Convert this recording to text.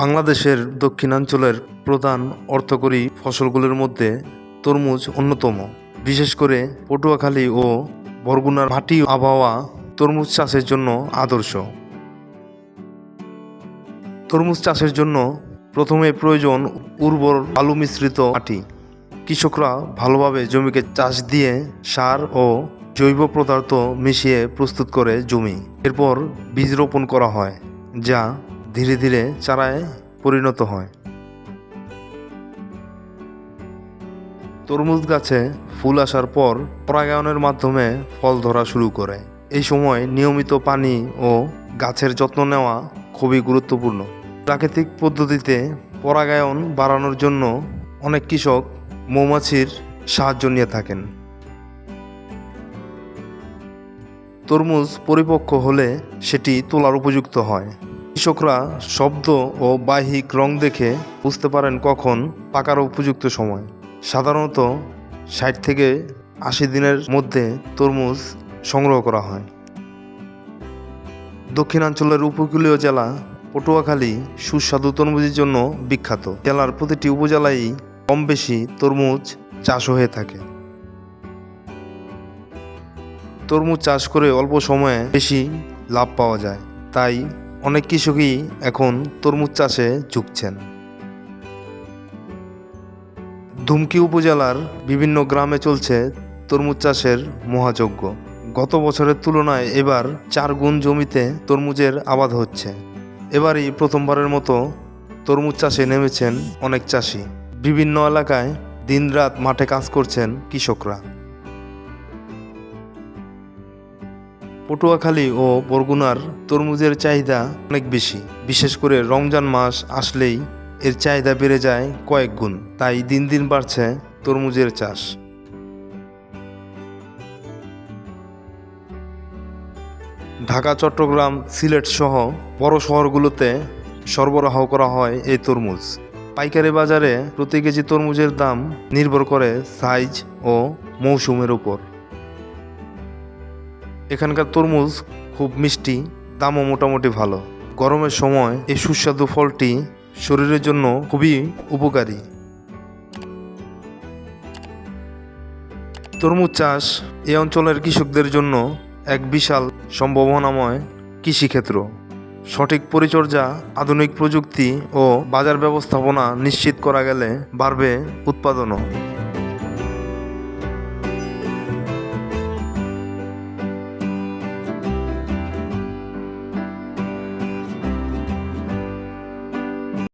বাংলাদেশের দক্ষিণাঞ্চলের প্রধান অর্থকরী ফসলগুলির মধ্যে তরমুজ অন্যতম। বিশেষ করে পটুয়াখালী ও বরগুনার ভাটি আবহাওয়া তরমুজ চাষের জন্য আদর্শ। তরমুজ চাষের জন্য প্রথমে প্রয়োজন উর্বর আলু মিশ্রিত মাটি। কৃষকরা ভালোভাবে জমিকে চাষ দিয়ে সার ও জৈব পদার্থ মিশিয়ে প্রস্তুত করে জমি। এরপর বীজ রোপণ করা হয়, যা ধীরে ধীরে চারায় পরিণত হয়। তরমুজ গাছে ফুল আসার পর পরাগায়নের মাধ্যমে ফল ধরা শুরু করে। এই সময় নিয়মিত পানি ও গাছের যত্ন নেওয়া খুবই গুরুত্বপূর্ণ। প্রাকৃতিক পদ্ধতিতে পরাগায়ন বাড়ানোর জন্য অনেক কৃষক মৌমাছির সাহায্য নিয়ে থাকেন। তরমুজ পরিপক্ক হলে সেটি তোলার উপযুক্ত হয়। কৃষকরা শব্দ ও বাহ্যিক রং দেখে বুঝতে পারেন কখন পাকার উপযুক্ত সময়। সাধারণত ষাট থেকে আশি দিনের মধ্যে তরমুজ সংগ্রহ করা হয়। দক্ষিণাঞ্চলের উপকূলীয় জেলা পটুয়াখালী সুস্বাদু তরমুজের জন্য বিখ্যাত। জেলার প্রতিটি উপজেলায় কম বেশি তরমুজ চাষ হয়ে থাকে। তরমুজ চাষ করে অল্প সময়ে বেশি লাভ পাওয়া যায়। তাই অনেক কৃষকই এখন তরমুজ চাষে ঝুঁকছেন। ধুমকি উপজেলার বিভিন্ন গ্রামে চলছে তরমুজ চাষের মহাযজ্ঞ। গত বছরের তুলনায় এবার চার গুণ জমিতে তরমুজের আবাদ হচ্ছে। এবারই প্রথমবারের মতো তরমুজ চাষে নেমেছেন অনেক চাষি। বিভিন্ন এলাকায় দিনরাত মাঠে কাজ করছেন কৃষকরা। পটুয়াখালী ও বরগুনার তরমুজের চাহিদা অনেক বেশি। বিশেষ করে রমজান মাস আসলেই এর চাহিদা বেড়ে যায় কয়েক গুণ। তাই দিন দিন বাড়ছে তরমুজের চাষ। ঢাকা, চট্টগ্রাম, সিলেট সহ বড় শহরগুলোতে সরবরাহ করা হয় এই তরমুজ। পাইকারি বাজারে প্রতি কেজি তরমুজের দাম নির্ভর করে সাইজ ও মৌসুমের উপর। এখানকার তরমুজ খুব মিষ্টি, দামও মোটামুটি ভালো। গরমের সময় এই সুস্বাদু ফলটি শরীরের জন্য খুবই উপকারী। তরমুজ চাষ এই অঞ্চলের কৃষকদের জন্য এক বিশাল সম্ভাবনাময় কৃষিক্ষেত্র। সঠিক পরিচর্যা, আধুনিক প্রযুক্তি ও বাজার ব্যবস্থাপনা নিশ্চিত করা গেলে বাড়বে উৎপাদনও।